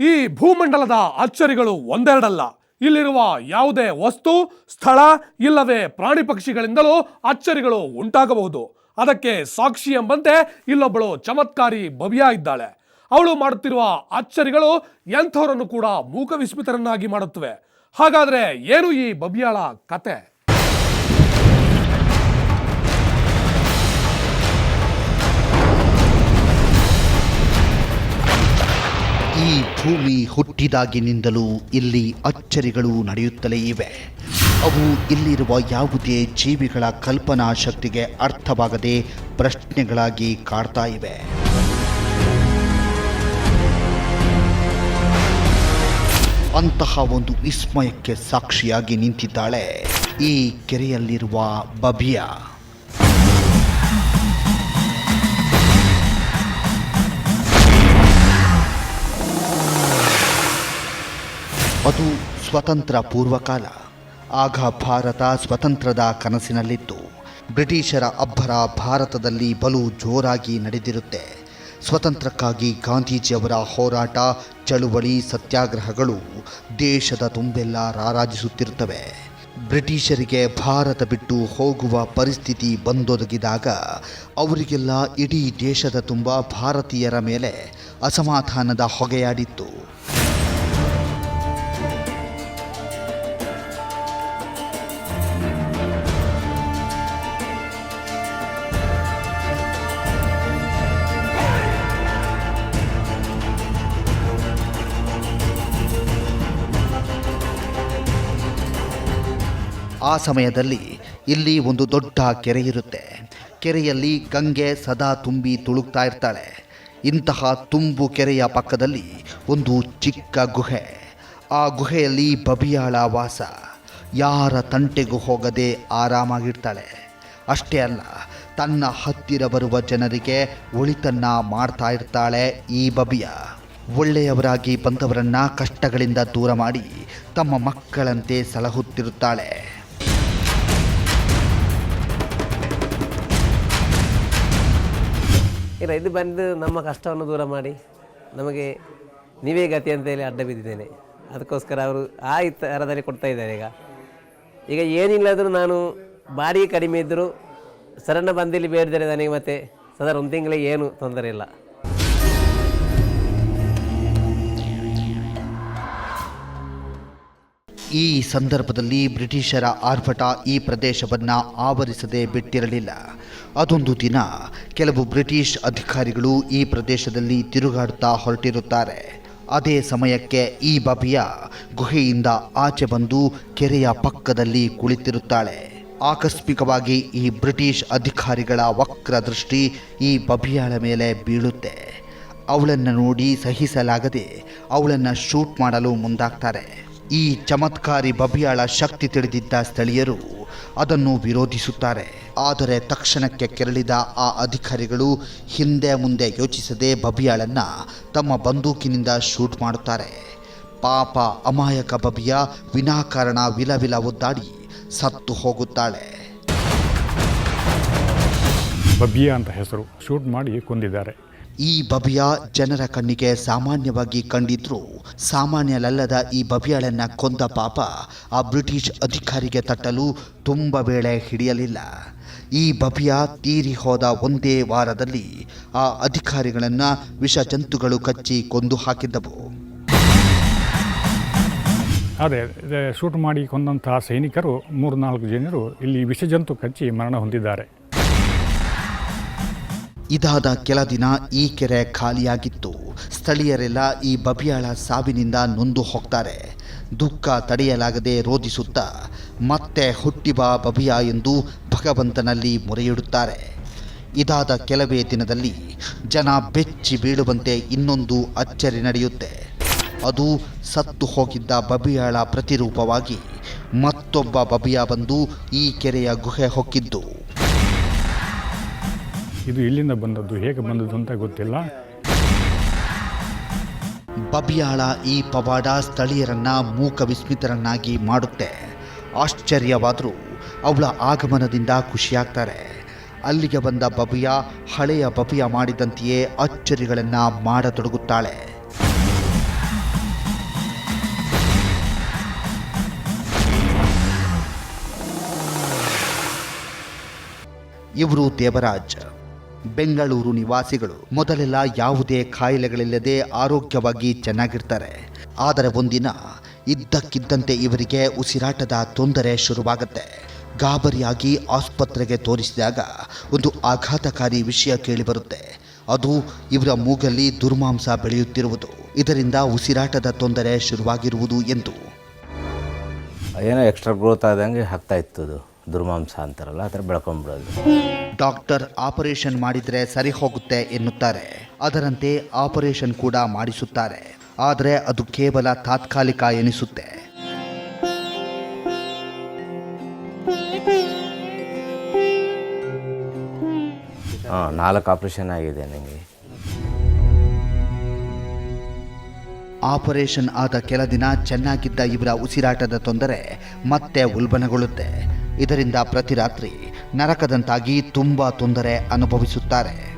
ಈ ಭೂಮಂಡಲದ ಅಚ್ಚರಿಗಳು ಒಂದೆರಡಲ್ಲ. ಇಲ್ಲಿರುವ ಯಾವುದೇ ವಸ್ತು, ಸ್ಥಳ ಇಲ್ಲವೇ ಪ್ರಾಣಿ ಪಕ್ಷಿಗಳಿಂದಲೂ ಅಚ್ಚರಿಗಳು ಉಂಟಾಗಬಹುದು. ಅದಕ್ಕೆ ಸಾಕ್ಷಿ ಎಂಬಂತೆ ಇಲ್ಲೊಬ್ಬಳು ಚಮತ್ಕಾರಿ ಭವ್ಯ ಇದ್ದಾಳೆ. ಅವಳು ಮಾಡುತ್ತಿರುವ ಅಚ್ಚರಿಗಳು ಎಂಥವರನ್ನು ಕೂಡ ಮೂಕ ವಿಸ್ಮಿತರನ್ನಾಗಿ ಮಾಡುತ್ತವೆ. ಹಾಗಾದರೆ ಏನು ಈ ಬಬಿಯಾಳ ಕತೆ? ಭೂಮಿ ಹುಟ್ಟಿದಾಗಿನಿಂದಲೂ ಇಲ್ಲಿ ಅಚ್ಚರಿಗಳು ನಡೆಯುತ್ತಲೇ ಇವೆ. ಅವು ಇಲ್ಲಿರುವ ಯಾವುದೇ ಜೀವಿಗಳ ಕಲ್ಪನಾ ಶಕ್ತಿಗೆ ಅರ್ಥವಾಗದೆ ಪ್ರಶ್ನೆಗಳಾಗಿ ಕಾಡ್ತಾ ಇವೆ. ಅಂತಹ ಒಂದು ವಿಸ್ಮಯಕ್ಕೆ ಸಾಕ್ಷಿಯಾಗಿ ನಿಂತಿದ್ದಾಳೆ ಈ ಕೆರೆಯಲ್ಲಿರುವ ಬಬಿಯಾ. ಅದು ಸ್ವತಂತ್ರ ಪೂರ್ವಕಾಲ ಆಗ ಭಾರತ ಸ್ವತಂತ್ರದ ಕನಸಿನಲ್ಲಿತ್ತು. ಬ್ರಿಟಿಷರ ಅಬ್ಬರ ಭಾರತದಲ್ಲಿ ಬಲು ಜೋರಾಗಿ ನಡೆದಿರುತ್ತೆ. ಸ್ವತಂತ್ರಕ್ಕಾಗಿ ಗಾಂಧೀಜಿಯವರ ಹೋರಾಟ, ಚಳುವಳಿ, ಸತ್ಯಾಗ್ರಹಗಳು ದೇಶದ ತುಂಬೆಲ್ಲ ರಾರಾಜಿಸುತ್ತಿರುತ್ತವೆ. ಬ್ರಿಟಿಷರಿಗೆ ಭಾರತ ಬಿಟ್ಟು ಹೋಗುವ ಪರಿಸ್ಥಿತಿ ಬಂದೊದಗಿದಾಗ ಅವರಿಗೆಲ್ಲ ಇಡೀ ದೇಶದ ತುಂಬ ಭಾರತೀಯರ ಮೇಲೆ ಅಸಮಾಧಾನದ ಹೊಗೆಯಾಡಿತ್ತು. ಆ ಸಮಯದಲ್ಲಿ ಇಲ್ಲಿ ಒಂದು ದೊಡ್ಡ ಕೆರೆ ಇರುತ್ತೆ. ಕೆರೆಯಲ್ಲಿ ಗಂಗೆ ಸದಾ ತುಂಬಿ ತುಳುಕ್ತಾ ಇರ್ತಾಳೆ. ಇಂತಹ ತುಂಬು ಕೆರೆಯ ಪಕ್ಕದಲ್ಲಿ ಒಂದು ಚಿಕ್ಕ ಗುಹೆ. ಆ ಗುಹೆಯಲ್ಲಿ ಬಬಿಯಾಳ ವಾಸ. ಯಾರ ತಂಟೆಗೂ ಹೋಗದೆ ಆರಾಮಾಗಿರ್ತಾಳೆ. ಅಷ್ಟೇ ಅಲ್ಲ, ತನ್ನ ಹತ್ತಿರ ಬರುವ ಜನರಿಗೆ ಒಳಿತನ್ನ ಮಾಡ್ತಾ ಇರ್ತಾಳೆ ಈ ಬಬಿಯ. ಒಳ್ಳೆಯವರಾಗಿ ಬಂದವರನ್ನ ಕಷ್ಟಗಳಿಂದ ದೂರ ಮಾಡಿ ತಮ್ಮ ಮಕ್ಕಳಂತೆ ಸಲಹುತ್ತಿರುತ್ತಾಳೆ. ಇಲ್ಲ, ಇದು ಬಂದು ನಮ್ಮ ಕಷ್ಟವನ್ನು ದೂರ ಮಾಡಿ ನಮಗೆ ನೀವೇ ಗತಿ ಅಂತೇಳಿ ಅಡ್ಡ ಬಿದ್ದಿದ್ದೇನೆ. ಅದಕ್ಕೋಸ್ಕರ ಅವರು ಆ ಥರದಲ್ಲಿ ಕೊಡ್ತಾ ಇದ್ದಾರೆ ಈಗ. ಈಗ ಏನಿಲ್ಲಾದರೂ ನಾನು ಬಾಡಿಗೆ ಕಡಿಮೆ ಇದ್ದರೂ ಸರಣ ಬಂದಿಲ್ಲಿ ಬೇಡಿದರೆ ನನಗೆ ಮತ್ತೆ. ಸದಾ ಒಂದು ತಿಂಗಳಿಗೆ ಏನು ತೊಂದರೆ ಇಲ್ಲ. ಈ ಸಂದರ್ಭದಲ್ಲಿ ಬ್ರಿಟಿಷರ ಆರ್ಭಟ ಈ ಪ್ರದೇಶವನ್ನು ಆವರಿಸದೆ ಬಿಟ್ಟಿರಲಿಲ್ಲ. ಅದೊಂದು ದಿನ ಕೆಲವು ಬ್ರಿಟಿಷ್ ಅಧಿಕಾರಿಗಳು ಈ ಪ್ರದೇಶದಲ್ಲಿ ತಿರುಗಾಡುತ್ತಾ ಹೊರಟಿರುತ್ತಾರೆ. ಅದೇ ಸಮಯಕ್ಕೆ ಈ ಬಬಿಯ ಗುಹೆಯಿಂದ ಆಚೆ ಬಂದು ಕೆರೆಯ ಪಕ್ಕದಲ್ಲಿ ಕುಳಿತಿರುತ್ತಾಳೆ. ಆಕಸ್ಮಿಕವಾಗಿ ಈ ಬ್ರಿಟಿಷ್ ಅಧಿಕಾರಿಗಳ ವಕ್ರ ದೃಷ್ಟಿ ಈ ಬಬಿಯಾಳ ಮೇಲೆ ಬೀಳುತ್ತೆ. ಅವಳನ್ನು ನೋಡಿ ಸಹಿಸಲಾಗದೆ ಅವಳನ್ನು ಶೂಟ್ ಮಾಡಲು ಮುಂದಾಗ್ತಾರೆ. ಈ ಚಮತ್ಕಾರಿ ಬಬಿಯಾಳ ಶಕ್ತಿ ತಿಳಿದಿದ್ದ ಸ್ಥಳೀಯರು ಅದನ್ನು ವಿರೋಧಿಸುತ್ತಾರೆ. ಆದರೆ ತಕ್ಷಣಕ್ಕೆ ಕೆರಳಿದ ಆ ಅಧಿಕಾರಿಗಳು ಹಿಂದೆ ಮುಂದೆ ಯೋಚಿಸದೆ ಬಬಿಯಾಳನ್ನು ತಮ್ಮ ಬಂದೂಕಿನಿಂದ ಶೂಟ್ ಮಾಡುತ್ತಾರೆ. ಪಾಪ ಅಮಾಯಕ ಬಬಿಯ ವಿನಾಕಾರಣ ವಿಲವಿಲ ಒದ್ದಾಡಿ ಸತ್ತು ಹೋಗುತ್ತಾಳೆ. ಬಬಿಯಾ ಅಂತ ಹೆಸರು. ಶೂಟ್ ಮಾಡಿ ಕೊಂದಿದ್ದಾರೆ. ಈ ಬಬಿಯ ಜನರ ಕಣ್ಣಿಗೆ ಸಾಮಾನ್ಯವಾಗಿ ಕಂಡಿದ್ರು ಸಾಮಾನ್ಯಲಲ್ಲದ ಈ ಬಬಿಯಾಳನ್ನ ಕೊಂದ ಪಾಪ ಆ ಬ್ರಿಟಿಷ್ ಅಧಿಕಾರಿಗೆ ತಟ್ಟಲು ತುಂಬ ವೇಳೆ ಹಿಡಿಯಲಿಲ್ಲ. ಈ ಬಬಿಯ ತೀರಿ ಹೋದ ಒಂದೇ ವಾರದಲ್ಲಿ ಆ ಅಧಿಕಾರಿಗಳನ್ನು ವಿಷ ಜಂತುಗಳು ಕಚ್ಚಿ ಕೊಂದು ಹಾಕಿದ್ದವು. ಅದೇ ಶೂಟ್ ಮಾಡಿ ಕೊಂದಂತಹ ಸೈನಿಕರು ಮೂರು ನಾಲ್ಕು ಜನರು ಇಲ್ಲಿ ವಿಷಜಂತು ಕಚ್ಚಿ ಮರಣ ಹೊಂದಿದ್ದಾರೆ. ಇದಾದ ಕೆಲ ದಿನ ಈ ಕೆರೆ ಖಾಲಿಯಾಗಿತ್ತು. ಸ್ಥಳೀಯರೆಲ್ಲ ಈ ಬಬಿಯಾಳ ಸಾವಿನಿಂದ ನೊಂದು ಹೋಗ್ತಾರೆ. ದುಃಖ ತಡೆಯಲಾಗದೆ ರೋಧಿಸುತ್ತಾ ಮತ್ತೆ ಹುಟ್ಟಿಬಾ ಬಬಿಯಾ ಎಂದು ಭಗವಂತನಲ್ಲಿ ಮೊರೆಯಿಡುತ್ತಾರೆ. ಇದಾದ ಕೆಲವೇ ದಿನದಲ್ಲಿ ಜನ ಬೆಚ್ಚಿ ಬೀಳುವಂತೆ ಇನ್ನೊಂದು ಅಚ್ಚರಿ ನಡೆಯುತ್ತೆ. ಅದು ಸತ್ತು ಹೋಗಿದ್ದ ಬಬಿಯಾಳ ಪ್ರತಿರೂಪವಾಗಿ ಮತ್ತೊಬ್ಬ ಬಬಿಯ ಬಂದು ಈ ಕೆರೆಯ ಗುಹೆ ಹೊಕ್ಕಿದ್ದು. ಇದು ಇಲ್ಲಿಂದ ಬಂದದ್ದು, ಹೇಗೆ ಬಂದದ್ದು ಅಂತ ಗೊತ್ತಿಲ್ಲ. ಬಬಿಯಾಳ ಈ ಪವಾಡ ಸ್ಥಳೀಯರನ್ನ ಮೂಕ ವಿಸ್ಮಿತರನ್ನಾಗಿ ಮಾಡುತ್ತೆ. ಆಶ್ಚರ್ಯವಾದರೂ ಅವಳ ಆಗಮನದಿಂದ ಖುಷಿಯಾಗ್ತಾರೆ. ಅಲ್ಲಿಗೆ ಬಂದ ಬಬಿಯ ಹಳೆಯ ಬಬಿಯ ಮಾಡಿದಂತೆಯೇ ಅಚ್ಚರಿಗಳನ್ನ ಮಾಡತೊಡಗುತ್ತಾಳೆ. ಇವರು ದೇವರಾಜ್. ಬೆಂಗಳೂರು ನಿವಾಸಿಗಳು ಮೊದಲೆಲ್ಲ ಯಾವುದೇ ಕಾಯಿಲೆಗಳಿಲ್ಲದೆ ಆರೋಗ್ಯವಾಗಿ ಚೆನ್ನಾಗಿರ್ತಾರೆ. ಆದರೆ ಒಂದಿನ ಇದ್ದಕ್ಕಿದ್ದಂತೆ ಇವರಿಗೆ ಉಸಿರಾಟದ ತೊಂದರೆ ಶುರುವಾಗುತ್ತೆ. ಗಾಬರಿಯಾಗಿ ಆಸ್ಪತ್ರೆಗೆ ತೋರಿಸಿದಾಗ ಒಂದು ಆಘಾತಕಾರಿ ವಿಷಯ ಕೇಳಿಬರುತ್ತೆ. ಅದು ಇವರ ಮೂಗಲ್ಲಿ ದುರ್ಮಾಂಸ ಬೆಳೆಯುತ್ತಿರುವುದು. ಇದರಿಂದ ಉಸಿರಾಟದ ತೊಂದರೆ ಶುರುವಾಗಿರುವುದು ಎಂದು. ಏನೋ ಎಕ್ಸ್ಟ್ರಾ ಗ್ರೋತ್ ಆದಂಗೆ ಆಗ್ತಾ ಇತ್ತು ಅದು. ದುರ್ಮಾಂಸ ಅಂತಾರಲ್ಲ, ಆ ಥರ ಬೆಳ್ಕೊಂಬಿಡೋದು ಡಾಕ್ಟರ್ ಆಪರೇಷನ್ ಮಾಡಿದರೆ ಸರಿ ಹೋಗುತ್ತೆ ಎನ್ನುತ್ತಾರೆ. ಅದರಂತೆ ಆಪರೇಷನ್ ಕೂಡ ಮಾಡಿಸುತ್ತಾರೆ. ಆದರೆ ಅದು ಕೇವಲ ತಾತ್ಕಾಲಿಕ ಎನಿಸುತ್ತೆ. ನಾಲ್ಕು ಆಪರೇಷನ್ ಆಗಿದೆ ನನಗೆ ಆಪರೇಷನ್ ಆದ ಕೆಲ ದಿನ ಚೆನ್ನಾಗಿದ್ದ ಇವರ ಉಸಿರಾಟದ ತೊಂದರೆ ಮತ್ತೆ ಉಲ್ಬಣಗೊಳ್ಳುತ್ತೆ. ಇದರಿಂದ ಪ್ರತಿ ರಾತ್ರಿ ನರಕದಂತಾಗಿ ತುಂಬ ತೊಂದರೆ ಅನುಭವಿಸುತ್ತಾರೆ.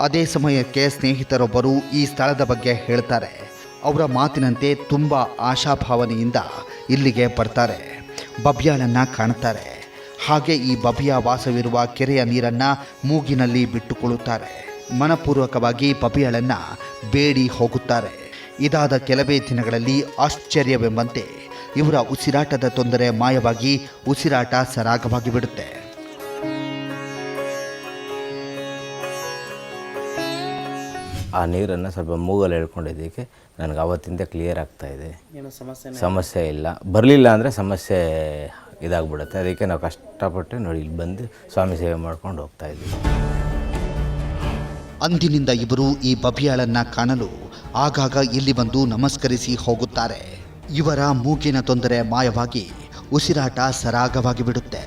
ಅದೇ ಸಮಯಕ್ಕೆ ಸ್ನೇಹಿತರೊಬ್ಬರು ಈ ಸ್ಥಳದ ಬಗ್ಗೆ ಹೇಳ್ತಾರೆ. ಅವರ ಮಾತಿನಂತೆ ತುಂಬ ಆಶಾಭಾವನೆಯಿಂದ ಇಲ್ಲಿಗೆ ಬರ್ತಾರೆ. ಬಬ್ಯಾಳನ್ನು ಕಾಣ್ತಾರೆ. ಹಾಗೆ ಈ ಬಬಿಯ ವಾಸವಿರುವ ಕೆರೆಯ ನೀರನ್ನು ಮೂಗಿನಲ್ಲಿ ಬಿಟ್ಟುಕೊಳ್ಳುತ್ತಾರೆ. ಮನಪೂರ್ವಕವಾಗಿ ಪಪಿಯಳನ್ನು ಬೇಡಿ ಹೋಗುತ್ತಾರೆ. ಇದಾದ ಕೆಲವೇ ದಿನಗಳಲ್ಲಿ ಆಶ್ಚರ್ಯವೆಂಬಂತೆ ಇವರ ಉಸಿರಾಟದ ತೊಂದರೆ ಮಾಯವಾಗಿ ಉಸಿರಾಟ ಸರಾಗವಾಗಿ ಬಿಡುತ್ತೆ ಆ ನೀರನ್ನು ಸ್ವಲ್ಪ ಮೂಗಲ್ಲಿ ಹೇಳ್ಕೊಂಡಿದ್ದಕ್ಕೆ ನನಗೆ ಅವತ್ತಿಂದ ಕ್ಲಿಯರ್ ಆಗ್ತಾ ಇದೆ. ಸಮಸ್ಯೆ ಇಲ್ಲ. ಬರಲಿಲ್ಲ ಅಂದರೆ ಸಮಸ್ಯೆ ಇದಾಗ್ಬಿಡುತ್ತೆ. ಅದಕ್ಕೆ ನಾವು ಕಷ್ಟಪಟ್ಟು ನೋಡಿ ಇಲ್ಲಿ ಬಂದು ಸ್ವಾಮಿ ಸೇವೆ ಮಾಡ್ಕೊಂಡು ಹೋಗ್ತಾ ಇದ್ದೀವಿ. ಅಂದಿನಿಂದ ಇವರು ಈ ಬಬಿಯಾಳನ್ನ ಕಾಣಲು ಆಗಾಗ ಇಲ್ಲಿ ಬಂದು ನಮಸ್ಕರಿಸಿ ಹೋಗುತ್ತಾರೆ. ಇವರ ಮೂಗಿನ ತೊಂದರೆ ಮಾಯವಾಗಿ ಉಸಿರಾಟ ಸರಾಗವಾಗಿ ಬಿಡುತ್ತೆ.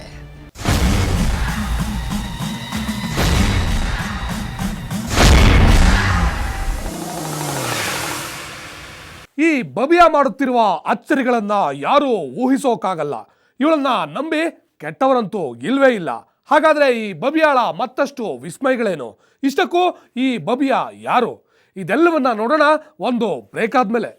ಈ ಬಬಿಯ ಮಾಡುತ್ತಿರುವ ಅಚ್ಚರಿಗಳನ್ನ ಯಾರೂ ಊಹಿಸೋಕ್ಕಾಗಲ್ಲ ಇವಳನ್ನ ನಂಬಿ ಕೆಟ್ಟವರಂತೂ ಇಲ್ವೇ ಇಲ್ಲ. ಹಾಗಾದ್ರೆ ಈ ಬಬಿಯಾಳ ಮತ್ತಷ್ಟು ವಿಸ್ಮಯಗಳೇನು? ಇಷ್ಟಕ್ಕೂ ಈ ಬಬಿಯ ಯಾರು? ಇದೆಲ್ಲವನ್ನ ನೋಡೋಣ ಒಂದು ಬ್ರೇಕ್ ಆದ್ಮೇಲೆ.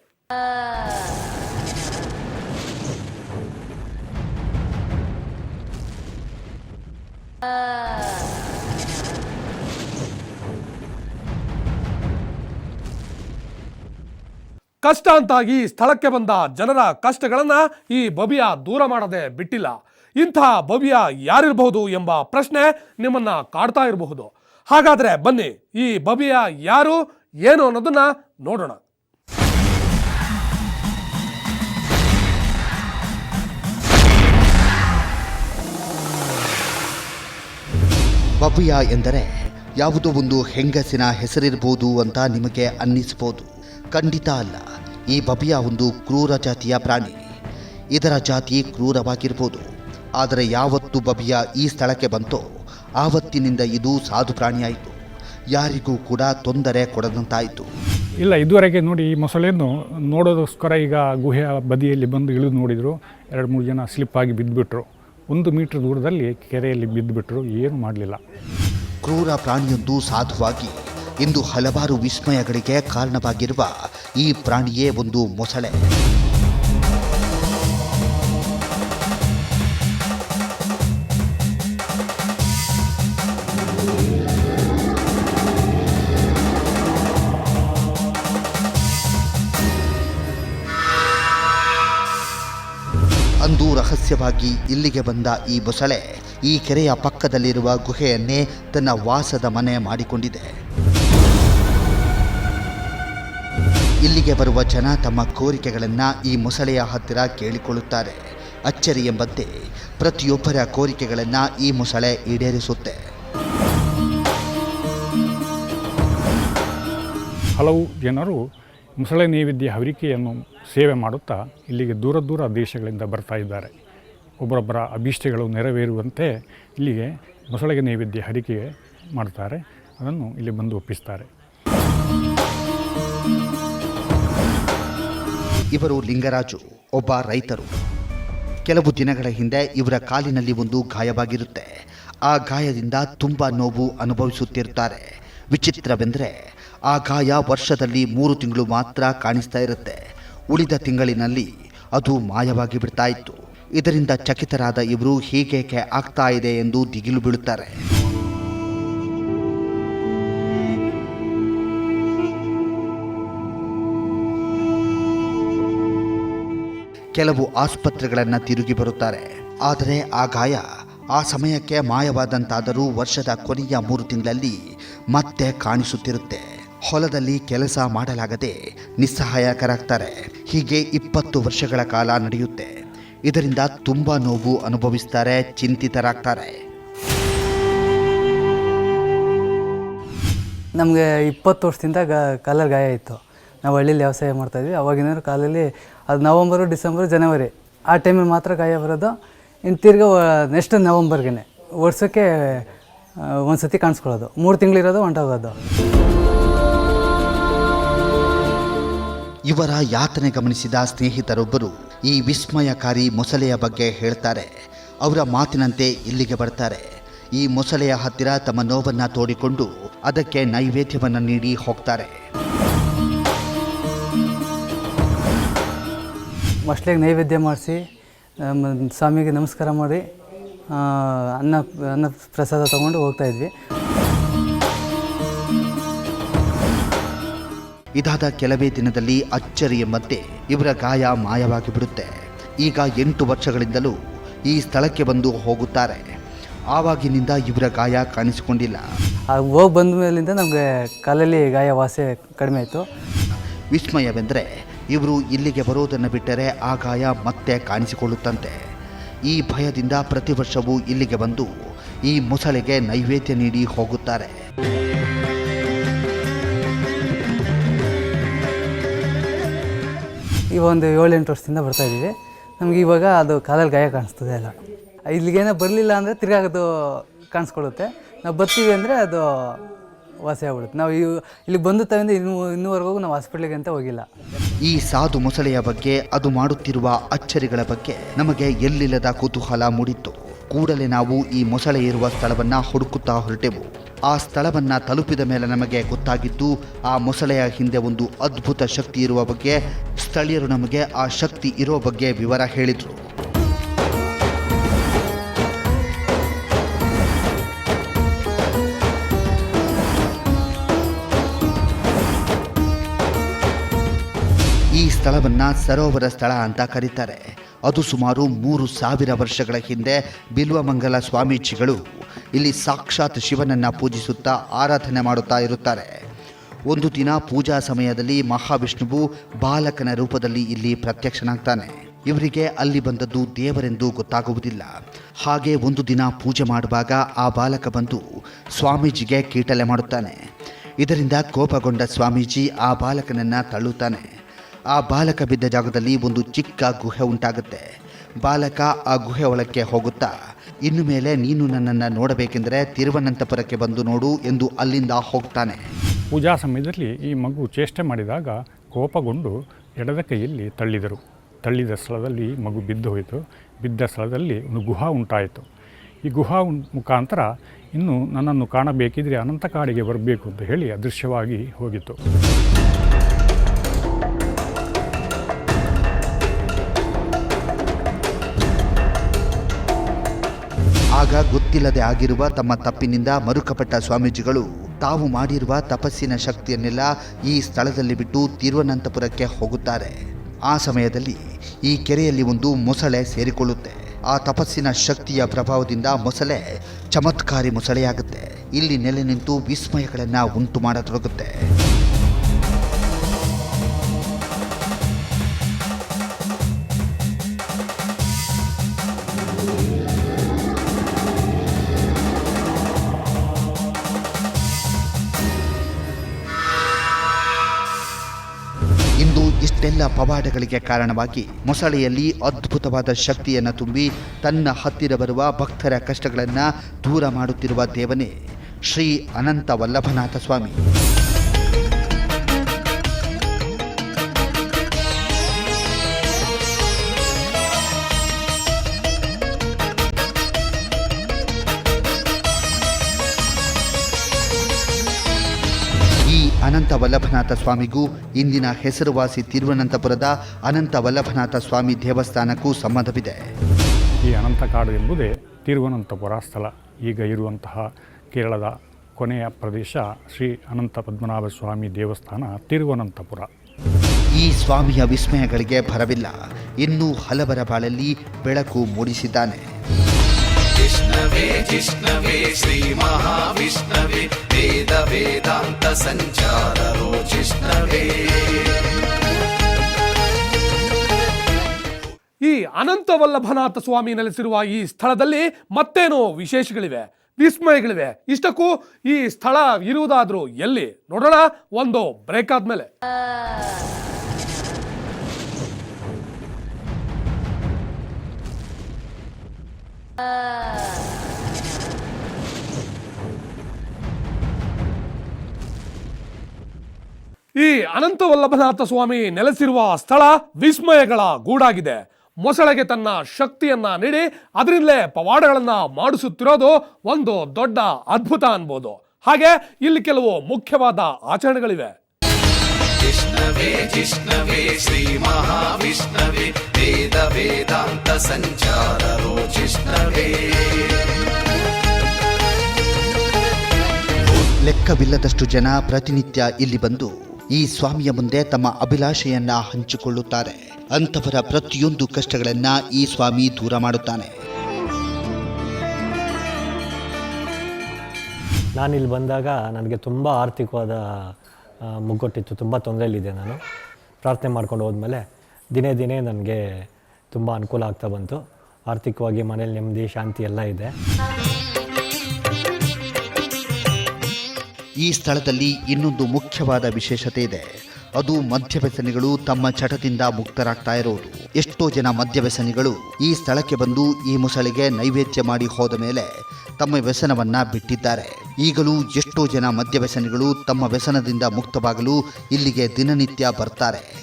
ಕಷ್ಟ ಅಂತಾಗಿ ಸ್ಥಳಕ್ಕೆ ಬಂದ ಜನರ ಕಷ್ಟಗಳನ್ನ ಈ ಬಬಿಯ ದೂರ ಮಾಡದೆ ಬಿಟ್ಟಿಲ್ಲ. ಇಂಥ ಭವ್ಯ ಯಾರಿರಬಹುದು ಎಂಬ ಪ್ರಶ್ನೆ ನಿಮ್ಮನ್ನು ಕಾಡ್ತಾ ಇರಬಹುದು. ಹಾಗಾದ್ರೆ ಬನ್ನಿ, ಈ ಭವ್ಯ ಯಾರು, ಏನು ಅನ್ನೋದನ್ನ ನೋಡೋಣ. ಭವ್ಯ ಎಂದರೆ ಯಾವುದೋ ಒಂದು ಹೆಂಗಸಿನ ಹೆಸರಿರ್ಬೋದು ಅಂತ ನಿಮಗೆ ಅನ್ನಿಸ್ಬೋದು. ಖಂಡಿತ ಅಲ್ಲ, ಈ ಬಬಿಯ ಒಂದು ಕ್ರೂರ ಜಾತಿಯ ಪ್ರಾಣಿ. ಇದರ ಜಾತಿ ಕ್ರೂರವಾಗಿರ್ಬೋದು. ಆದರೆ ಯಾವತ್ತು ಬಬಿಯ ಈ ಸ್ಥಳಕ್ಕೆ ಬಂತೋ. ಆವತ್ತಿನಿಂದ ಇದು ಸಾಧು ಪ್ರಾಣಿಯಾಯಿತು. ಯಾರಿಗೂ ಕೂಡ ತೊಂದರೆ ಕೊಡದಂತಾಯಿತು. ಇಲ್ಲ ಇದುವರೆಗೆ ನೋಡಿ ಈ ಮೊಸಳೆಯನ್ನು ನೋಡೋದಕ್ಕೋಸ್ಕರ ಈಗ ಗುಹೆಯ ಬದಿಯಲ್ಲಿ ಬಂದು ಇಳಿದು ನೋಡಿದರು. ಎರಡು ಮೂರು ಜನ ಸ್ಲಿಪ್ ಆಗಿ ಬಿದ್ದುಬಿಟ್ರು ಒಂದು ಮೀಟ್ರ್ ದೂರದಲ್ಲಿ ಕೆರೆಯಲ್ಲಿ ಬಿದ್ದುಬಿಟ್ರು ಏನು ಮಾಡಲಿಲ್ಲ. ಕ್ರೂರ ಪ್ರಾಣಿಯೊಂದು ಸಾಧುವಾಗಿ ಇಂದು ಹಲವಾರು ವಿಸ್ಮಯಗಳಿಗೆ ಕಾರಣವಾಗಿರುವ ಈ ಪ್ರಾಣಿಯೇ ಒಂದು ಮೊಸಳೆ. ರಹಸ್ಯವಾಗಿ ಇಲ್ಲಿಗೆ ಬಂದ ಈ ಮೊಸಳೆ ಈ ಕೆರೆಯ ಪಕ್ಕದಲ್ಲಿರುವ ಗುಹೆಯನ್ನೇ ತನ್ನ ವಾಸದ ಮನೆ ಮಾಡಿಕೊಂಡಿದೆ. ಇಲ್ಲಿಗೆ ಬರುವ ಜನ ತಮ್ಮ ಕೋರಿಕೆಗಳನ್ನು ಈ ಮೊಸಳೆಯ ಹತ್ತಿರ ಕೇಳಿಕೊಳ್ಳುತ್ತಾರೆ. ಅಚ್ಚರಿ ಎಂಬಂತೆ ಪ್ರತಿಯೊಬ್ಬರ ಕೋರಿಕೆಗಳನ್ನು ಈ ಮೊಸಳೆ ಈಡೇರಿಸುತ್ತೆ. ಹಲವು ಜನರು ಮೊಸಳೆ ನೈವೇದ್ಯ ಹವರಿಕೆಯನ್ನು ಸೇವೆ ಮಾಡುತ್ತಾ ಇಲ್ಲಿಗೆ ದೂರ ದೂರ ದೇಶಗಳಿಂದ ಬರ್ತಾ ಇದ್ದಾರೆ. ಒಬ್ಬರೊಬ್ಬರ ಅಭೀಷ್ಟಗಳು ನೆರವೇರುವಂತೆ ಇಲ್ಲಿಗೆ ಮೊಸಳೆಗೆ ನೈವೇದ್ಯ ಹರಿಕೆ ಮಾಡ್ತಾರೆ. ಅದನ್ನು ಇಲ್ಲಿ ಬಂದು ಒಪ್ಪಿಸ್ತಾರೆ. ಇವರು ಲಿಂಗರಾಜು, ಒಬ್ಬ ರೈತರು. ಕೆಲವು ದಿನಗಳ ಹಿಂದೆ ಇವರ ಕಾಲಿನಲ್ಲಿ ಒಂದು ಗಾಯವಾಗಿರುತ್ತೆ. ಆ ಗಾಯದಿಂದ ತುಂಬ ನೋವು ಅನುಭವಿಸುತ್ತಿರುತ್ತಾರೆ ವಿಚಿತ್ರವೆಂದರೆ, ಆ ಗಾಯ ವರ್ಷದಲ್ಲಿ ಮೂರು ತಿಂಗಳು ಮಾತ್ರ ಕಾಣಿಸ್ತಾ ಇರುತ್ತೆ. ಉಳಿದ ತಿಂಗಳಿನಲ್ಲಿ ಅದು ಮಾಯವಾಗಿ ಬಿಡ್ತಾ ಇತ್ತು. ಇದರಿಂದ ಚಕಿತರಾದ ಇವರು ಹೀಗೇಕೆ ಆಗ್ತಾ ಇದೆ ಎಂದು ದಿಗಿಲು ಬೀಳುತ್ತಾರೆ. ಕೆಲವು ಆಸ್ಪತ್ರೆಗಳನ್ನು ತಿರುಗಿ ಬರುತ್ತಾರೆ. ಆದರೆ ಆ ಗಾಯ ಆ ಸಮಯಕ್ಕೆ ಮಾಯವಾದಂತಾದರೂ ವರ್ಷದ ಕೊನೆಯ ಮೂರು ತಿಂಗಳಲ್ಲಿ ಮತ್ತೆ ಕಾಣಿಸುತ್ತಿರುತ್ತೆ. ಹೊಲದಲ್ಲಿ ಕೆಲಸ ಮಾಡಲಾಗದೆ ನಿಸ್ಸಹಾಯಕರಾಗ್ತಾರೆ. ಹೀಗೆ ಇಪ್ಪತ್ತು ವರ್ಷಗಳ ಕಾಲ ನಡೆಯುತ್ತೆ ಇದರಿಂದ ತುಂಬ ನೋವು ಅನುಭವಿಸ್ತಾರೆ ಚಿಂತಿತರಾಗ್ತಾರೆ. ನಮಗೆ ಇಪ್ಪತ್ತು ವರ್ಷದಿಂದ ಗ ಕಾಲಲ್ಲಿ ಗಾಯ ಇತ್ತು. ನಾವು ಹಳ್ಳಿಲಿ ವ್ಯವಸಾಯ ಮಾಡ್ತಾಯಿದ್ವಿ ಅವಾಗಿನ ಕಾಲಲ್ಲಿ ಅದು ನವಂಬರು ಡಿಸೆಂಬರು ಜನವರಿ ಆ ಟೈಮಲ್ಲಿ ಮಾತ್ರ ಗಾಯ ಬರೋದು. ಇನ್ನು ತಿರ್ಗ ನೆಕ್ಸ್ಟ್ ನವಂಬರ್ಗೆ ವರ್ಷಕ್ಕೆ ಒಂದು ಸತಿ ಕಾಣಿಸ್ಕೊಳ್ಳೋದು. ಮೂರು ತಿಂಗಳಿರೋದು ಹೊಂಟೋಗೋದು ಇವರ ಯಾತನೆ ಗಮನಿಸಿದ ಸ್ನೇಹಿತರೊಬ್ಬರು ಈ ವಿಸ್ಮಯಕಾರಿ ಮೊಸಳೆಯ ಬಗ್ಗೆ ಹೇಳ್ತಾರೆ. ಅವರ ಮಾತಿನಂತೆ ಇಲ್ಲಿಗೆ ಬರ್ತಾರೆ. ಈ ಮೊಸಳೆಯ ಹತ್ತಿರ ತಮ್ಮ ನೋವನ್ನು ತೋಡಿಕೊಂಡು ಅದಕ್ಕೆ ನೈವೇದ್ಯವನ್ನು ನೀಡಿ ಹೋಗ್ತಾರೆ. ಮೊಸಳೆಗೆ ನೈವೇದ್ಯ ಮಾಡಿಸಿ ಸ್ವಾಮಿಗೆ ನಮಸ್ಕಾರ ಮಾಡಿ ಅನ್ನ ಅನ್ನ ಪ್ರಸಾದ ಹೋಗ್ತಾ ಹೋಗ್ತಾಯಿದ್ವಿ ಇದಾದ ಕೆಲವೇ ದಿನದಲ್ಲಿ ಅಚ್ಚರಿಯ ಮಧ್ಯೆ ಇವರ ಗಾಯ ಮಾಯವಾಗಿ ಬಿಡುತ್ತೆ. ಈಗ ಎಂಟು ವರ್ಷಗಳಿಂದಲೂ ಈ ಸ್ಥಳಕ್ಕೆ ಬಂದು ಹೋಗುತ್ತಾರೆ. ಆವಾಗಿನಿಂದ ಇವರ ಗಾಯ ಕಾಣಿಸಿಕೊಂಡಿಲ್ಲ. ಹೋಗಿ ಬಂದ ಮೇಲಿಂದ ನಮಗೆ ಕಾಲಲ್ಲಿ ಗಾಯ ವಾಸೆ ಕಡಿಮೆ ಆಯಿತು. ವಿಸ್ಮಯವೆಂದರೆ ಇವರು ಇಲ್ಲಿಗೆ ಬರೋದನ್ನು ಬಿಟ್ಟರೆ ಆ ಗಾಯ ಮತ್ತೆ ಕಾಣಿಸಿಕೊಳ್ಳುತ್ತಂತೆ. ಈ ಭಯದಿಂದ ಪ್ರತಿ ವರ್ಷವೂ ಇಲ್ಲಿಗೆ ಬಂದು ಈ ಮೊಸಳೆಗೆ ನೈವೇದ್ಯ ನೀಡಿ ಹೋಗುತ್ತಾರೆ. ಈ ಒಂದು ಏಳೆಂಟು ವರ್ಷದಿಂದ ಬರ್ತಾ ಇದ್ದೀವಿ. ನಮಗೆ ಇವಾಗ ಅದು ಕಾಲಲ್ಲಿ ಗಾಯ ಕಾಣಿಸ್ತದೆ ಅಲ್ಲ. ಇಲ್ಲಿಗೇನೋ ಬರಲಿಲ್ಲ ಅಂದರೆ ತಿರ್ಗಾ ಅದು ಕಾಣಿಸ್ಕೊಳ್ಳುತ್ತೆ. ನಾವು ಬರ್ತೀವಿ ಅಂದರೆ ಅದು ವಾಸಿ ಆಗ್ಬಿಡುತ್ತೆ. ನಾವು ಇಲ್ಲಿಗೆ ಬಂದು ತವಿಂದ ಇನ್ನೂ ಇನ್ನೂವರೆಗೂ ನಾವು ಹಾಸ್ಪಿಟ್ಲಿಗೆ ಅಂತ ಹೋಗಿಲ್ಲ. ಈ ಸಾಧು ಮೊಸಳೆಯ ಬಗ್ಗೆ, ಅದು ಮಾಡುತ್ತಿರುವ ಅಚ್ಚರಿಗಳ ಬಗ್ಗೆ ನಮಗೆ ಎಲ್ಲಿಲ್ಲದ ಕುತೂಹಲ ಮೂಡಿತ್ತು. ಕೂಡಲೇ ನಾವು ಈ ಮೊಸಳೆ ಇರುವ ಸ್ಥಳವನ್ನು ಹುಡುಕುತ್ತಾ ಹೊರಟೆವು. ಆ ಸ್ಥಳವನ್ನು ತಲುಪಿದ ಮೇಲೆ ನಮಗೆ ಗೊತ್ತಾಗಿದ್ದು, ಆ ಮೊಸಳೆಯ ಹಿಂದೆ ಒಂದು ಅದ್ಭುತ ಶಕ್ತಿ ಇರುವ ಬಗ್ಗೆ ಸ್ಥಳೀಯರು ನಮಗೆ ಆ ಶಕ್ತಿ ಇರೋ ಬಗ್ಗೆ ವಿವರ ಹೇಳಿದರು. ಈ ಸ್ಥಳವನ್ನು ಸರೋವರ ಸ್ಥಳ ಅಂತ ಕರೀತಾರೆ. ಅದು ಸುಮಾರು ಮೂರು ಸಾವಿರ ವರ್ಷಗಳ ಹಿಂದೆ ಬಿಲ್ವಮಂಗಲ ಸ್ವಾಮೀಜಿಗಳು ಇಲ್ಲಿ ಸಾಕ್ಷಾತ್ ಶಿವನನ್ನ ಪೂಜಿಸುತ್ತಾ ಆರಾಧನೆ ಮಾಡುತ್ತಾ ಇರುತ್ತಾರೆ. ಒಂದು ದಿನ ಪೂಜಾ ಸಮಯದಲ್ಲಿ ಮಹಾವಿಷ್ಣುವು ಬಾಲಕನ ರೂಪದಲ್ಲಿ ಇಲ್ಲಿ ಪ್ರತ್ಯಕ್ಷನಾಗ್ತಾನೆ. ಇವರಿಗೆ ಅಲ್ಲಿ ಬಂದದ್ದು ದೇವರೆಂದು ಗೊತ್ತಾಗುವುದಿಲ್ಲ. ಹಾಗೆ ಒಂದು ದಿನ ಪೂಜೆ ಮಾಡುವಾಗ ಆ ಬಾಲಕ ಬಂದು ಸ್ವಾಮೀಜಿಗೆ ಕೀಟಲೆ ಮಾಡುತ್ತಾನೆ. ಇದರಿಂದ ಕೋಪಗೊಂಡ ಸ್ವಾಮೀಜಿ ಆ ಬಾಲಕನನ್ನು ತಳ್ಳುತ್ತಾನೆ. ಆ ಬಾಲಕ ಬಿದ್ದ ಜಾಗದಲ್ಲಿ ಒಂದು ಚಿಕ್ಕ ಗುಹೆ ಉಂಟಾಗುತ್ತೆ. ಬಾಲಕ ಆ ಗುಹೆ ಒಳಕ್ಕೆ ಹೋಗುತ್ತಾ, ಇನ್ನು ಮೇಲೆ ನೀನು ನನ್ನನ್ನು ನೋಡಬೇಕೆಂದರೆ ತಿರುವನಂತಪುರಕ್ಕೆ ಬಂದು ನೋಡು ಎಂದು ಅಲ್ಲಿಂದ ಹೋಗ್ತಾನೆ. ಪೂಜಾ ಸಮಯದಲ್ಲಿ ಈ ಮಗು ಚೇಷ್ಟೆ ಮಾಡಿದಾಗ ಕೋಪಗೊಂಡು ಎಡದ ಕೈಯಲ್ಲಿ ತಳ್ಳಿದರು. ತಳ್ಳಿದ ಸ್ಥಳದಲ್ಲಿ ಮಗು ಬಿದ್ದು ಹೋಯಿತು. ಬಿದ್ದ ಸ್ಥಳದಲ್ಲಿ ಒಂದು ಗುಹಾ ಉಂಟಾಯಿತು. ಈ ಗುಹಾ ಮುಖಾಂತರ ಇನ್ನು ನನ್ನನ್ನು ಕಾಣಬೇಕಿದ್ರೆ ಅನಂತ ಕಾಡಿಗೆ ಬರಬೇಕು ಅಂತ ಹೇಳಿ ಅದೃಶ್ಯವಾಗಿ ಹೋಗಿತ್ತು. ಆಗ ಗೊತ್ತಿಲ್ಲದೆ ಆಗಿರುವ ತಮ್ಮ ತಪ್ಪಿನಿಂದ ಮರುಕಪಟ್ಟ ಸ್ವಾಮೀಜಿಗಳು, ತಾವು ಮಾಡಿರುವ ತಪಸ್ಸಿನ ಶಕ್ತಿಯನ್ನೆಲ್ಲ ಈ ಸ್ಥಳದಲ್ಲಿ ಬಿಟ್ಟು ತಿರುವನಂತಪುರಕ್ಕೆ ಹೋಗುತ್ತಾರೆ. ಆ ಸಮಯದಲ್ಲಿ ಈ ಕೆರೆಯಲ್ಲಿ ಒಂದು ಮೊಸಳೆ ಸೇರಿಕೊಳ್ಳುತ್ತೆ. ಆ ತಪಸ್ಸಿನ ಶಕ್ತಿಯ ಪ್ರಭಾವದಿಂದ ಮೊಸಳೆ ಚಮತ್ಕಾರಿ ಮೊಸಳೆಯಾಗುತ್ತೆ. ಇಲ್ಲಿ ನೆಲೆ ನಿಂತು ವಿಸ್ಮಯಗಳನ್ನು ಉಂಟು ಮಾಡತೊಡಗುತ್ತೆ ಪವಾಡಗಳಿಗೆ ಕಾರಣವಾಗಿ ಮೊಸಳೆಯಲ್ಲಿ ಅದ್ಭುತವಾದ ಶಕ್ತಿಯನ್ನು ತುಂಬಿ ತನ್ನ ಹತ್ತಿರ ಬರುವ ಭಕ್ತರ ಕಷ್ಟಗಳನ್ನು ದೂರ ಮಾಡುತ್ತಿರುವ ದೇವನೇ ಶ್ರೀ ಅನಂತ ವಲ್ಲಭನಾಥ ಸ್ವಾಮಿ. ಅನಂತ ವಲ್ಲಭನಾಥ ಸ್ವಾಮಿಗೂ ಇಂದಿನ ಹೆಸರುವಾಸಿ ತಿರುವನಂತಪುರದ ಅನಂತ ವಲ್ಲಭನಾಥ ಸ್ವಾಮಿ ದೇವಸ್ಥಾನಕ್ಕೂ ಸಂಬಂಧವಿದೆ. ಈ ಅನಂತಕಾಡು ಎಂಬುದೇ ತಿರುವನಂತಪುರ ಸ್ಥಳ. ಈಗ ಇರುವಂತಹ ಕೇರಳದ ಕೊನೆಯ ಪ್ರದೇಶ ಶ್ರೀ ಅನಂತ ಪದ್ಮನಾಭ ಸ್ವಾಮಿ ದೇವಸ್ಥಾನ ತಿರುವನಂತಪುರ. ಈ ಸ್ವಾಮಿಯ ವಿಸ್ಮಯಗಳಿಗೆ ಭರವಿಲ್ಲ. ಇನ್ನೂ ಹಲವರ ಬಾಳಲ್ಲಿ ಬೆಳಕು ಮೂಡಿಸಿದ್ದಾನೆ. जिष्णवे जिष्णवे श्रीमहाविष्णवे वेद वेदान्त सञ्चाररो जिष्णवे ಈ ಅನಂತ ವಲ್ಲಭನಾಥ ಸ್ವಾಮಿ ನೆಲೆಸಿರುವ ಈ ಸ್ಥಳದಲ್ಲಿ ಮತ್ತೇನೋ ವಿಶೇಷಗಳಿವೆ ವಿಸ್ಮಯಗಳಿವೆ ಇಷ್ಟಕ್ಕೂ ಈ ಸ್ಥಳ ಇರುವುದಾದ್ರೂ ಎಲ್ಲಿ ನೋಡೋಣ ಒಂದು ಬ್ರೇಕ್ ಆದ್ಮೇಲೆ ಈ ಅನಂತ ವಲ್ಲಭನಾಥ ಸ್ವಾಮಿ ನೆಲೆಸಿರುವ ಸ್ಥಳ ವಿಸ್ಮಯಗಳ ಗೂಡಾಗಿದೆ. ಮೊಸಳೆಗೆ ತನ್ನ ಶಕ್ತಿಯನ್ನ ನೀಡಿ ಅದರಿಂದಲೇ ಪವಾಡಗಳನ್ನ ಮಾಡಿಸುತ್ತಿರೋದು ಒಂದು ದೊಡ್ಡ ಅದ್ಭುತ ಅನ್ಬೋದು. ಹಾಗೆ ಇಲ್ಲಿ ಕೆಲವು ಮುಖ್ಯವಾದ ಆಚರಣೆಗಳಿವೆ. जिष्णवे जिष्णवे श्रीमहाविष्णवे वेद वेदान्त सञ्चाररो जिष्णवे ಲೆಕ್ಕವಿಲ್ಲದಷ್ಟು ಜನ ಪ್ರತಿನಿತ್ಯ ಇಲ್ಲಿ ಬಂದು ಈ ಸ್ವಾಮಿಯ ಮುಂದೆ ತಮ್ಮ ಅಭಿಲಾಷೆಯನ್ನ ಹಂಚಿಕೊಳ್ಳುತ್ತಾರೆ ಅಂಥವರ ಪ್ರತಿಯೊಂದು ಕಷ್ಟಗಳನ್ನ ಈ ಸ್ವಾಮಿ ದೂರ ಮಾಡುತ್ತಾನೆ ನಾನಿಲ್ಲಿ ಬಂದಾಗ ನನಗೆ ತುಂಬ ಆರ್ಥಿಕವಾದ ಆ, ಮುಗ್ಗಟ್ಟಿತ್ತು. ತುಂಬ ತೊಂದರೆಯಲ್ಲಿದ್ದೆ ನಾನು. ಪ್ರಾರ್ಥನೆ ಮಾಡ್ಕೊಂಡು ಹೋದ್ಮೇಲೆ ದಿನೇ ದಿನೇ ನನಗೆ ತುಂಬ ಅನುಕೂಲ ಆಗ್ತಾ ಬಂತು. ಆರ್ಥಿಕವಾಗಿ ಮನೇಲಿ ನೆಮ್ಮದಿ, ಶಾಂತಿ ಎಲ್ಲ ಇದೆ. ಈ ಸ್ಥಳದಲ್ಲಿ ಇನ್ನೊಂದು ಮುಖ್ಯವಾದ ವಿಶೇಷತೆ ಇದೆ. ಅದು ಮದ್ಯವ್ಯಸನಿಗಳು ತಮ್ಮ ಚಟದಿಂದ ಮುಕ್ತರಾಗ್ತಾ ಇರೋದು. ಎಷ್ಟೋ ಜನ ಮದ್ಯವ್ಯಸನಿಗಳು ಈ ಸ್ಥಳಕ್ಕೆ ಬಂದು ಈ ಮೊಸಳೆಗೆ ನೈವೇದ್ಯ ಮಾಡಿ ಹೋದ ಮೇಲೆ ತಮ್ಮ ವ್ಯಸನವನ್ನ ಬಿಟ್ಟಿದ್ದಾರೆ. ಈಗಲೂ ಎಷ್ಟೋ ಜನ ಮದ್ಯವ್ಯಸನಿಗಳು ತಮ್ಮ ವ್ಯಸನದಿಂದ ಮುಕ್ತವಾಗಲು ಇಲ್ಲಿಗೆ ದಿನನಿತ್ಯ ಬರ್ತಾರೆ.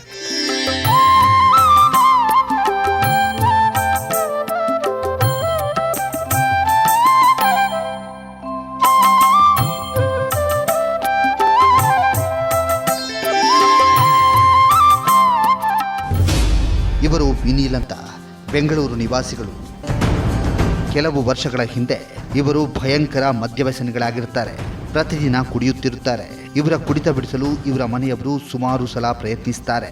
ವಿನೀಲ್ ಅಂತ ಬೆಂಗಳೂರು ನಿವಾಸಿಗಳು. ಕೆಲವು ವರ್ಷಗಳ ಹಿಂದೆ ಇವರು ಭಯಂಕರ ಮದ್ಯವ್ಯಸನಿಗಳಾಗಿರ್ತಾರೆ ಪ್ರತಿದಿನ ಕುಡಿಯುತ್ತಿರುತ್ತಾರೆ. ಇವರ ಕುಡಿತ ಬಿಡಿಸಲು ಇವರ ಮನೆಯವರು ಸುಮಾರು ಸಲ ಪ್ರಯತ್ನಿಸ್ತಾರೆ.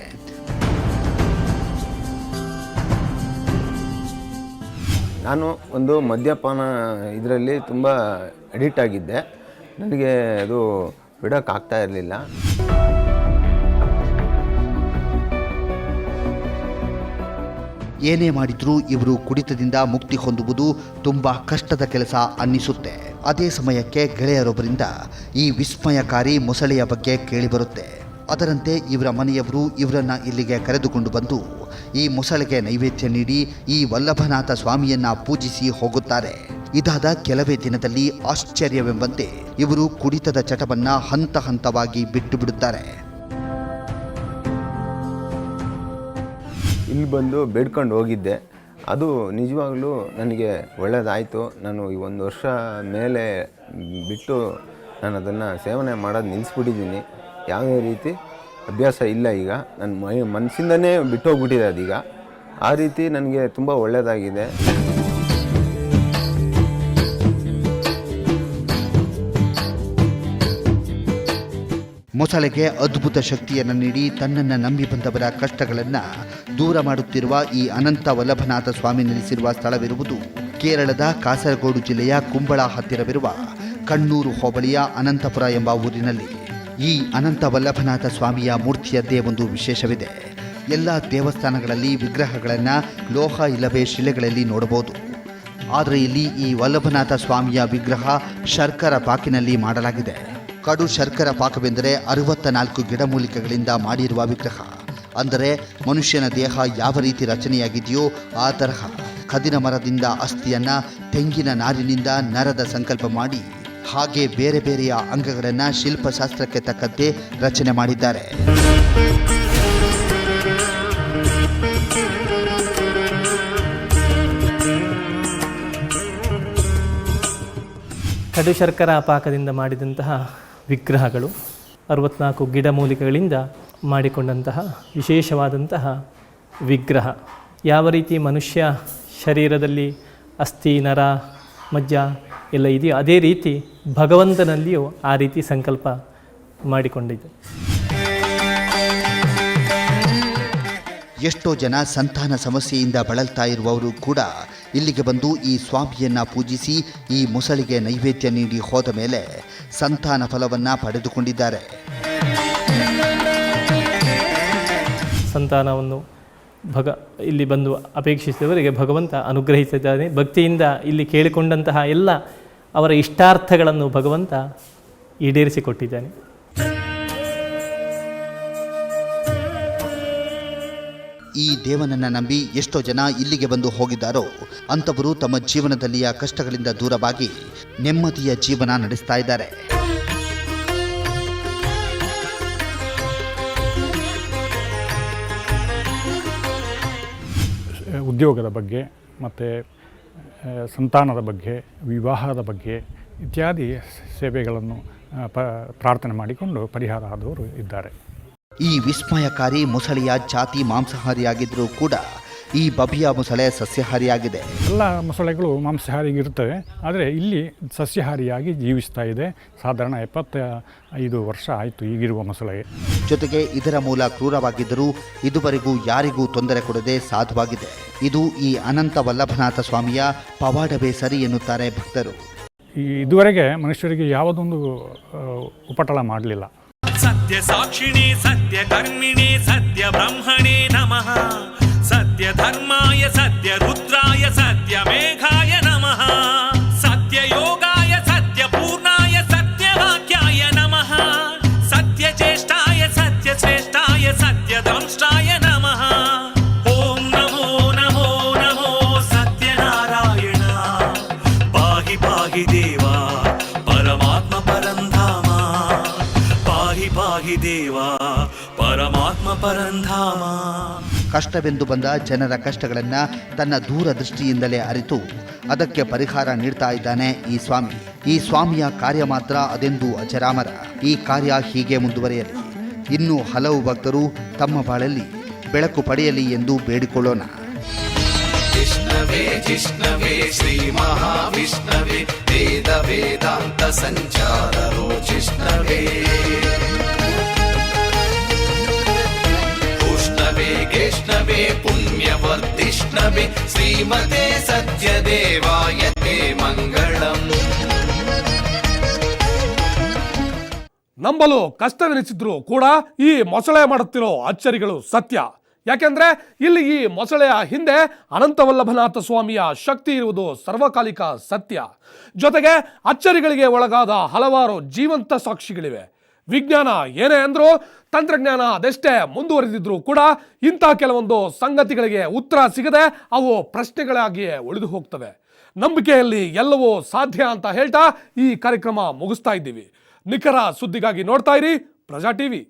ನಾನು ಒಂದು ಮದ್ಯಪಾನ ಇದರಲ್ಲಿ ತುಂಬ ಅಡಿಕ್ಟ್ ಆಗಿದ್ದೆ. ನನಗೆ ಅದು ಬಿಡೋಕ್ಕಾಗ್ತಾ ಇರಲಿಲ್ಲ. ಏನೇ ಮಾಡಿದ್ರೂ ಇವರು ಕುಡಿತದಿಂದ ಮುಕ್ತಿ ಹೊಂದುವುದು ತುಂಬಾ ಕಷ್ಟದ ಕೆಲಸ ಅನ್ನಿಸುತ್ತೆ. ಅದೇ ಸಮಯಕ್ಕೆ ಗೆಳೆಯರೊಬ್ಬರಿಂದ ಈ ವಿಸ್ಮಯಕಾರಿ ಮೊಸಳೆಯ ಬಗ್ಗೆ ಕೇಳಿಬರುತ್ತೆ. ಅದರಂತೆ ಇವರ ಮನೆಯವರು ಇವರನ್ನ ಇಲ್ಲಿಗೆ ಕರೆದುಕೊಂಡು ಬಂದು ಈ ಮೊಸಳೆಗೆ ನೈವೇದ್ಯ ನೀಡಿ ಈ ವಲ್ಲಭನಾಥ ಸ್ವಾಮಿಯನ್ನ ಪೂಜಿಸಿ ಹೋಗುತ್ತಾರೆ. ಇದಾದ ಕೆಲವೇ ದಿನದಲ್ಲಿ ಆಶ್ಚರ್ಯವೆಂಬಂತೆ ಇವರು ಕುಡಿತದ ಚಟವನ್ನು ಹಂತ ಹಂತವಾಗಿ ಬಿಟ್ಟು ಬಿಡುತ್ತಾರೆ. ಇಲ್ಲಿ ಬಂದು ಬೇಡ್ಕೊಂಡು ಹೋಗಿದ್ದೆ. ಅದು ನಿಜವಾಗ್ಲೂ ನನಗೆ ಒಳ್ಳೆಯದಾಯಿತು ನಾನು ಈ ಒಂದು ವರ್ಷ ಮೇಲೆ ಬಿಟ್ಟು ನಾನು ಅದನ್ನು ಸೇವನೆ ಮಾಡೋದು ನಿಲ್ಲಿಸ್ಬಿಟ್ಟಿದ್ದೀನಿ ಯಾವುದೇ ರೀತಿ ಅಭ್ಯಾಸ ಇಲ್ಲ ಈಗ. ನನ್ನ ಮೈ ಮನಸ್ಸಿಂದನೇ ಬಿಟ್ಟೋಗ್ಬಿಟ್ಟಿದೆ ಅದೀಗ. ಆ ರೀತಿ ನನಗೆ ತುಂಬ ಒಳ್ಳೆಯದಾಗಿದೆ ಮೊಸಳೆಗೆ ಅದ್ಭುತ ಶಕ್ತಿಯನ್ನು ನೀಡಿ ತನ್ನನ್ನು ನಂಬಿ ಬಂದವರ ಕಷ್ಟಗಳನ್ನು ದೂರ ಮಾಡುತ್ತಿರುವ ಈ ಅನಂತ ವಲ್ಲಭನಾಥ ಸ್ವಾಮಿ ನೆಲೆಸಿರುವ ಸ್ಥಳವಿರುವುದು ಕೇರಳದ ಕಾಸರಗೋಡು ಜಿಲ್ಲೆಯ ಕುಂಬಳ ಹತ್ತಿರವಿರುವ ಕಣ್ಣೂರು ಹೋಬಳಿಯ ಅನಂತಪುರ ಎಂಬ ಊರಿನಲ್ಲಿ ಈ ಅನಂತ ವಲ್ಲಭನಾಥ ಸ್ವಾಮಿಯ ಮೂರ್ತಿಯದ್ದೇ ಒಂದು ವಿಶೇಷವಿದೆ. ಎಲ್ಲ ದೇವಸ್ಥಾನಗಳಲ್ಲಿ ವಿಗ್ರಹಗಳನ್ನು ಲೋಹ ಇಲ್ಲವೇ ಶಿಲೆಗಳಲ್ಲಿ ನೋಡಬಹುದು. ಆದರೆ ಇಲ್ಲಿ ಈ ವಲ್ಲಭನಾಥ ಸ್ವಾಮಿಯ ವಿಗ್ರಹ ಶರ್ಕರ ಪಾಕಿನಲ್ಲಿ ಮಾಡಲಾಗಿದೆ. ಕಡು ಶರ್ಕರ ಪಾಕವೆಂದರೆ ಅರವತ್ತ ನಾಲ್ಕು ಗಿಡಮೂಲಿಕೆಗಳಿಂದ ಮಾಡಿರುವ ವಿಗ್ರಹ. ಅಂದರೆ ಮನುಷ್ಯನ ದೇಹ ಯಾವ ರೀತಿ ರಚನೆಯಾಗಿದೆಯೋ ಆ ತರಹ ಕದಿನ ಮರದಿಂದ ಅಸ್ಥಿಯನ್ನು ತೆಂಗಿನ ನಾರಿನಿಂದ ನರದ ಸಂಕಲ್ಪ ಮಾಡಿ ಹಾಗೆ ಬೇರೆ ಬೇರೆಯ ಅಂಗಗಳನ್ನು ಶಿಲ್ಪಶಾಸ್ತ್ರಕ್ಕೆ ತಕ್ಕಂತೆ ರಚನೆ ಮಾಡಿದ್ದಾರೆ. ಕಡು ಶರ್ಕರ ಪಾಕದಿಂದ ಮಾಡಿದಂತಹ ವಿಗ್ರಹಗಳು, ಅರವತ್ನಾಲ್ಕು ಗಿಡಮೂಲಿಕೆಗಳಿಂದ ಮಾಡಿಕೊಂಡಂತಹ ವಿಶೇಷವಾದಂತಹ ವಿಗ್ರಹ. ಯಾವ ರೀತಿ ಮನುಷ್ಯ ಶರೀರದಲ್ಲಿ ಅಸ್ಥಿ, ನರ, ಮಜ್ಜ ಎಲ್ಲ ಇದೆಯೋ ಅದೇ ರೀತಿ ಭಗವಂತನಲ್ಲಿಯೂ ಆ ರೀತಿ ಸಂಕಲ್ಪ ಮಾಡಿಕೊಂಡಿದೆ. ಎಷ್ಟೋ ಜನ ಸಂತಾನ ಸಮಸ್ಯೆಯಿಂದ ಬಳಲ್ತಾ ಇರುವವರು ಕೂಡ ಇಲ್ಲಿಗೆ ಬಂದು ಈ ಸ್ವಾಮಿಯನ್ನು ಪೂಜಿಸಿ ಈ ಮೊಸಳಿಗೆ ನೈವೇದ್ಯ ನೀಡಿ ಹೋದ ಮೇಲೆ ಸಂತಾನ ಫಲವನ್ನು ಪಡೆದುಕೊಂಡಿದ್ದಾರೆ. ಸಂತಾನವನ್ನು ಭಗ ಇಲ್ಲಿ ಬಂದು ಅಪೇಕ್ಷಿಸಿದವರಿಗೆ ಭಗವಂತ ಅನುಗ್ರಹಿಸಿದ್ದಾನೆ. ಭಕ್ತಿಯಿಂದ ಇಲ್ಲಿ ಕೇಳಿಕೊಂಡಂತಹ ಎಲ್ಲ ಅವರ ಇಷ್ಟಾರ್ಥಗಳನ್ನು ಭಗವಂತ ಈಡೇರಿಸಿಕೊಟ್ಟಿದ್ದಾನೆ. ಈ ದೇವನನ್ನು ನಂಬಿ ಎಷ್ಟೋ ಜನ ಇಲ್ಲಿಗೆ ಬಂದು ಹೋಗಿದ್ದಾರೋ, ಅಂಥವರು ತಮ್ಮ ಜೀವನದಲ್ಲಿಯ ಕಷ್ಟಗಳಿಂದ ದೂರವಾಗಿ ನೆಮ್ಮದಿಯ ಜೀವನ ನಡೆಸ್ತಾ ಇದ್ದಾರೆ. ಉದ್ಯೋಗದ ಬಗ್ಗೆ, ಮತ್ತು ಸಂತಾನದ ಬಗ್ಗೆ, ವಿವಾಹದ ಬಗ್ಗೆ ಇತ್ಯಾದಿ ಸೇವೆಗಳನ್ನು ಪ, ಪ್ರಾರ್ಥನೆ ಮಾಡಿಕೊಂಡು ಪರಿಹಾರ ಆದವರು ಇದ್ದಾರೆ. ಈ ವಿಸ್ಮಯಕಾರಿ ಮೊಸಳೆಯ ಜಾತಿ ಮಾಂಸಾಹಾರಿಯಾಗಿದ್ದರೂ ಕೂಡ ಈ ಬಬಿಯ ಮೊಸಳೆ ಸಸ್ಯಹಾರಿಯಾಗಿದೆ. ಎಲ್ಲ ಮೊಸಳೆಗಳು ಮಾಂಸಾಹಾರಿಗಿರ್ತವೆ ಆದರೆ ಇಲ್ಲಿ ಸಸ್ಯಹಾರಿಯಾಗಿ ಜೀವಿಸ್ತಾ ಇದೆ. ಸಾಧಾರಣ ಎಪ್ಪತ್ತ ಐದು ವರ್ಷ ಆಯಿತು ಈಗಿರುವ ಮೊಸಳೆಗೆ ಜೊತೆಗೆ ಇದರ ಮೂಲ ಕ್ರೂರವಾಗಿದ್ದರೂ ಇದುವರೆಗೂ ಯಾರಿಗೂ ತೊಂದರೆ ಕೊಡದೆ ಸಾಧುವಾಗಿದೆ. ಇದು ಈ ಅನಂತ ವಲ್ಲಭನಾಥ ಸ್ವಾಮಿಯ ಪವಾಡವೇ ಸರಿ ಎನ್ನುತ್ತಾರೆ ಭಕ್ತರು. ಈ ಇದುವರೆಗೆ ಮನುಷ್ಯರಿಗೆ ಯಾವುದೊಂದು ಆ, ಉಪಟಳ ಮಾಡಲಿಲ್ಲ. ಸತ್ಯ ಸಾಕ್ಷಿಣಿ ಸತ್ಯ ಕರ್ಮಿಣಿ ಸತ್ಯ ಬ್ರಹ್ಮಣಿ ನಮಃ. ಸತ್ಯ ಧರ್ಮಾಯ ಸತ್ಯ ರುದ್ರಾಯ ಸತ್ಯ ಮೇಘಾಯ ನಮಃ ಸತ್ಯ ಯೋಗಾಯ ಸತ್ಯ ಪೂರ್ಣಾಯ ಸತ್ಯ ವಾಕ್ಯಾಯ ನಮಃ ಸತ್ಯ ಜ್ಯೇಷ್ಠಾಯ ಸತ್ಯ ಶ್ರೇಷ್ಠಾಯ ಸತ್ಯ ದಂಷ್ಟಾಯ ನಮಃ ಓಂ ನಮೋ ನಮೋ ನಮೋ ಸತ್ಯನಾರಾಯಣ ಪಾಹಿ ಕಷ್ಟವೆಂದು ಬಂದ ಜನರ ಕಷ್ಟಗಳನ್ನು ತನ್ನ ದೂರದೃಷ್ಟಿಯಿಂದಲೇ ಅರಿತು ಅದಕ್ಕೆ ಪರಿಹಾರ ನೀಡ್ತಾ ಇದ್ದಾನೆ ಈ ಸ್ವಾಮಿ ಈ ಸ್ವಾಮಿಯ ಕಾರ್ಯ ಮಾತ್ರ ಅದೆಂದು ಅಜರಾಮರ ಈ ಕಾರ್ಯ ಹೀಗೆ ಮುಂದುವರಿಯಲಿ ಇನ್ನು ಹಲವು ಭಕ್ತರು ತಮ್ಮ ಬಾಳಲ್ಲಿ ಬೆಳಕು ಪಡೆಯಲಿ ಎಂದು ಬೇಡಿಕೊಳ್ಳೋಣ जिष्णवे जिष्णवे श्रीमहाविष्णवे वेद वेदान्त सञ्चाररो जिष्णवे उष्णवे गेष्णवे पुण्यवर्धिष्णवे श्रीमते सत्यदेवाय ते मङ्गलम् ನಂಬಲು ಕಷ್ಟವೆನಿಸಿದ್ರು ಕೂಡ ಈ ಮೊಸಳೆ ಮಾಡುತ್ತಿರೋ ಅಚ್ಚರಿಗಳು ಸತ್ಯ ಯಾಕೆಂದ್ರೆ ಇಲ್ಲಿ ಈ ಮೊಸಳೆಯ ಹಿಂದೆ ಅನಂತವಲ್ಲಭನಾಥ ಸ್ವಾಮಿಯ ಶಕ್ತಿ ಇರುವುದು ಸರ್ವಕಾಲಿಕ ಸತ್ಯ ಜೊತೆಗೆ ಅಚ್ಚರಿಗಳಿಗೆ ಒಳಗಾದ ಹಲವಾರು ಜೀವಂತ ಸಾಕ್ಷಿಗಳಿವೆ ವಿಜ್ಞಾನ ಏನೇ ಅಂದರೂ ತಂತ್ರಜ್ಞಾನ ಅದೆಷ್ಟೇ ಮುಂದುವರೆದಿದ್ರೂ ಕೂಡ ಇಂಥ ಕೆಲವೊಂದು ಸಂಗತಿಗಳಿಗೆ ಉತ್ತರ ಸಿಗದೆ ಅವು ಪ್ರಶ್ನೆಗಳಾಗಿಯೇ ಉಳಿದು ಹೋಗ್ತವೆ. ನಂಬಿಕೆಯಲ್ಲಿ ಎಲ್ಲವೂ ಸಾಧ್ಯ ಅಂತ ಹೇಳ್ತಾ ಈ ಕಾರ್ಯಕ್ರಮ ಮುಗಿಸ್ತಾ ಇದ್ದೀವಿ. ನಿಖರ ಸುದ್ದಿಗಾಗಿ ನೋಡ್ತಾ ಇರಿ ಪ್ರಜಾ ಟಿವಿ.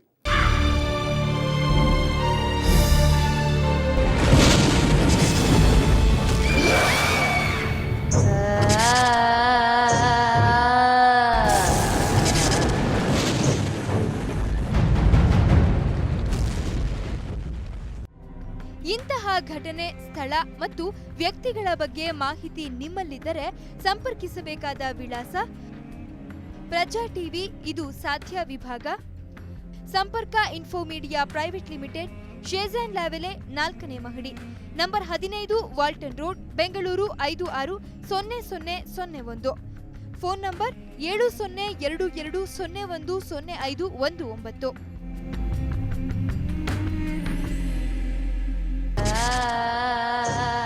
ಘಟನೆ ಸ್ಥಳ ಮತ್ತು ವ್ಯಕ್ತಿಗಳ ಬಗ್ಗೆ ಮಾಹಿತಿ ನಿಮ್ಮಲ್ಲಿದ್ದರೆ ಸಂಪರ್ಕಿಸಬೇಕಾದ ವಿಳಾಸ ಪ್ರಜಾ ಟಿವಿ, ಇದು ಸಾಧ್ಯ ವಿಭಾಗ. ಸಂಪರ್ಕ ಇನ್ಫೋ ಮೀಡಿಯಾ ಪ್ರೈವೇಟ್ ಲಿಮಿಟೆಡ್, ಶೇಜಾನ್ ಲಾವೆಲೆ ನಾಲ್ಕನೇ ಮಹಡಿ. ನಂಬರ್ ಹದಿನೈದು ವಾಲ್ಟನ್ ರೋಡ್, ಬೆಂಗಳೂರು ಐದು ಆರು ಸೊನ್ನೆ ಸೊನ್ನೆ ಸೊನ್ನೆ ಒಂದು. ಫೋನ್ ನಂಬರ್ ಏಳು ಸೊನ್ನೆ ಎರಡು ಎರಡು ಸೊನ್ನೆ ಒಂದು ಸೊನ್ನೆ ಐದು ಒಂದು ಒಂಬತ್ತು. ah.